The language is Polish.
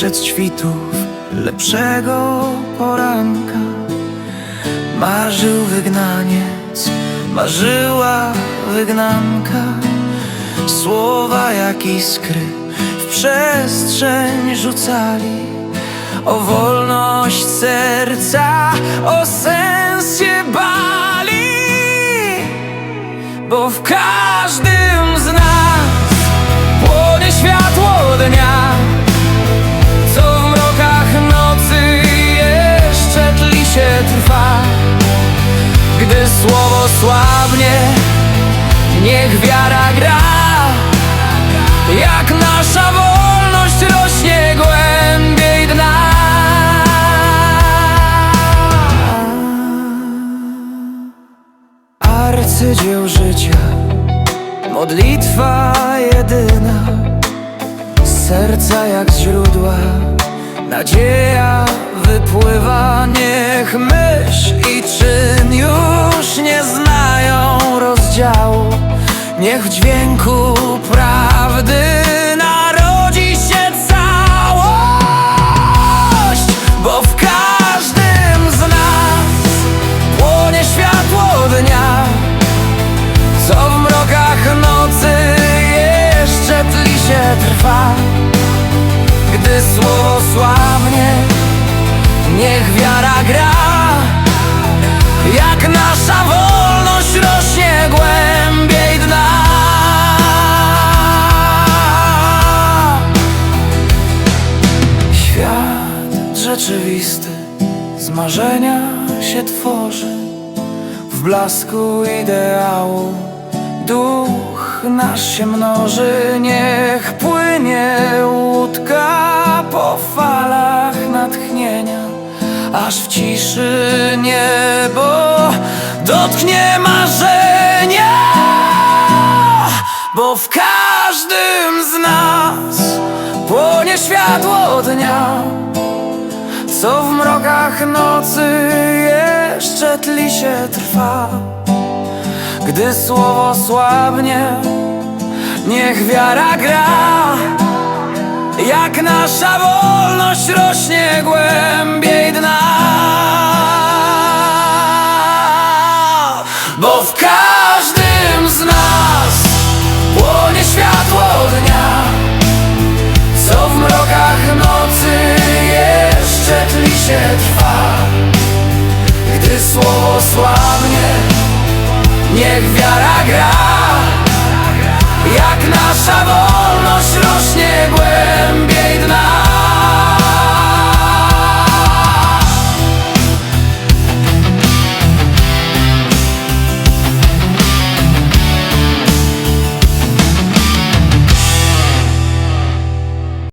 przedświtów lepszego poranka. Marzył wygnaniec, marzyła wygnanka. Słowa jak iskry w przestrzeń rzucali. O wolność serca, o sens się bali. Bo w każdym z nas płonie światło słowo słabnie, niech wiara gra Jak nasza wolność rośnie głębiej dna. Arcydzieł życia Modlitwa jedyna. Z serca jak z źródła Nadzieja wypływa. Niech myśl Niech dźwięku rzeczywisty. Z marzenia się tworzy. W blasku ideału duch nasz się mnoży, niech płynie łódka po falach natchnienia, aż w ciszy niebo dotknie marzenia, bo w każdym z nas płonie światło dnia. Mrokach nocy jeszcze tli się trwa. Gdy słowo słabnie, niech wiara gra. Jak nasza wolność rośnie głębiej dna. Bo w każdym